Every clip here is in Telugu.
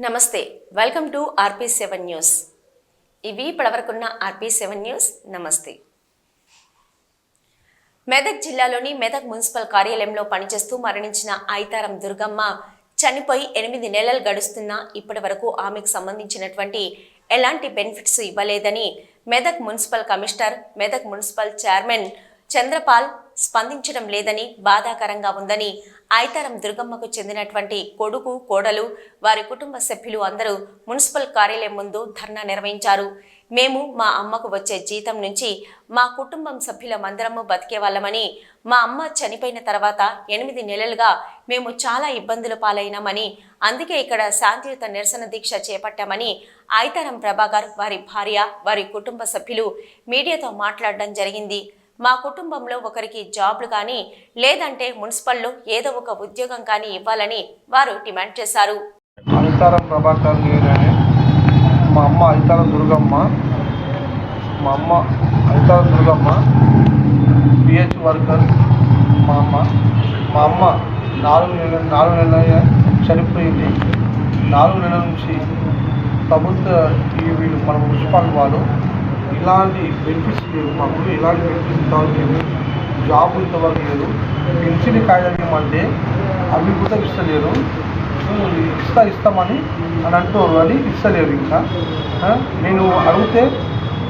నమస్తే welcome to RP seven news. ఇవి ఇప్పటివరకున్న ఆర్పీ సెవెన్ న్యూస్ నమస్తే. మెదక్ జిల్లాలోని మెదక్ మున్సిపల్ కార్యాలయంలో పనిచేస్తూ మరణించిన ఐతారం దుర్గమ్మ చనిపోయి ఎనిమిది నెలలు గడుస్తున్నా ఇప్పటి వరకు ఆమెకు సంబంధించినటువంటి ఎలాంటి బెనిఫిట్స్ ఇవ్వలేదని Medak municipal commissioner Medak municipal chairman Chandrapal స్పందించడం లేదని బాధాకరంగా ఉందని ఐతారం దుర్గమ్మకు చెందినటువంటి కొడుకు కోడలు వారి కుటుంబ సభ్యులు అందరూ మున్సిపల్ కార్యాలయం ముందు ధర్నా నిర్వహించారు. మేము మా అమ్మకు వచ్చే జీతం నుంచి మా కుటుంబం సభ్యులమందరము బతికే వాళ్ళమని మా అమ్మ చనిపోయిన తర్వాత ఎనిమిది నెలలుగా మేము చాలా ఇబ్బందులు పాలైనామని అందుకే ఇక్కడ శాంతియుత నిరసన దీక్ష చేపట్టామని ఐతారం ప్రభాకర్ వారి భార్య వారి కుటుంబ సభ్యులు మీడియాతో మాట్లాడడం జరిగింది. మా కుటుంబంలో ఒకరికి జాబ్లు కానీ లేదంటే మున్సిపల్లో ఏదో ఒక ఉద్యోగం కానీ ఇవ్వాలని వారు డిమాండ్ చేశారు. అనితారం ప్రభాకర్ నేనే మా అమ్మ అనితారం దుర్గమ్మ మా అమ్మ అనితారం దుర్గమ్మ పిహెచ్ వర్కర్ మా అమ్మ మా అమ్మ నాలుగు నెలల నాలుగు నెలల చనిపోయింది. నాలుగు నెలల నుంచి ప్రభుత్వ ఈ వీళ్ళు మన మున్సిపాలిటీ వాళ్ళు ఎలాంటి బెనిఫిట్స్ లేవు. మాకు ఎలాంటి బెనిఫిట్స్ ఇంతవరకు లేవు. జాబ్ ఇంతవరకు లేదు పెన్షన్ కాయడం అంటే అవి కూడా ఇస్తలేరు. ఇస్తా ఇస్తామని అని అంటారు అని ఇస్తలేరు ఇంకా. నేను అడిగితే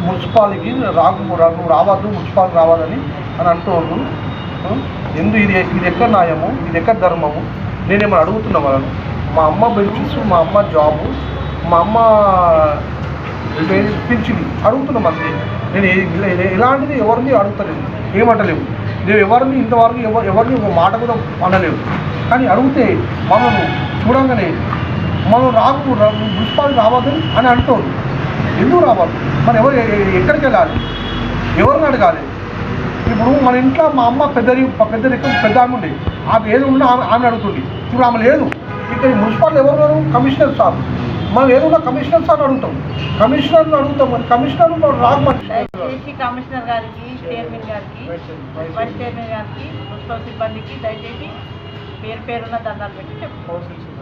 మున్సిపాలిటీ రాకు రాకు రావద్దు మున్సిపాలిటీ రావాలని అని అంటారు ఎందు ఇది ఇది ఎక్కడ న్యాయము? ఇది ఎక్కడ ధర్మము? నేనేమో అడుగుతున్నా వాళ్ళను. మా అమ్మ బెనిఫిట్స్ మా అమ్మ జాబు మా అమ్మ పింఛన్ అడుగుతున్నాం అంతే నేను ఇలాంటిది ఎవరిని అడుగుతలేను. ఏమంటలేము నేను ఎవరిని ఇంతవరకు ఎవరు ఎవరిని ఒక మాట కూడా అనలేము కానీ అడిగితే మనము చూడంగానే మనం రాకు మున్సిపాలిటీ రావద్దు అని అంటారు ఎందుకు రావద్దు? మనం ఎవరు ఎక్కడికి వెళ్ళాలి? ఎవరిని అడగాలి? ఇప్పుడు మన ఇంట్లో మా అమ్మ పెద్దరి పెద్దరికం పెద్ద ఆమె ఉండే. ఆమె ఏది ఉన్నా ఆమె ఆమె అడుగుతుంది. ఇప్పుడు ఆమె లేదు. ఇక్కడ మున్సిపాలిటీ ఎవరు కమిషనర్ సార్ మనం ఏదున్నా కమిషనర్ సార్ అడుగుతాం. కమిషనర్ని అడుగుతాం మరి. కమిషనర్ కమిషనర్ గారికి చైర్మన్ గారికి వైస్ చైర్మన్ గారికి మున్సిపల్ సిబ్బందికి దయచేసి పేరు పేరున్న దండాలు పెట్టి చెప్పుకోవచ్చు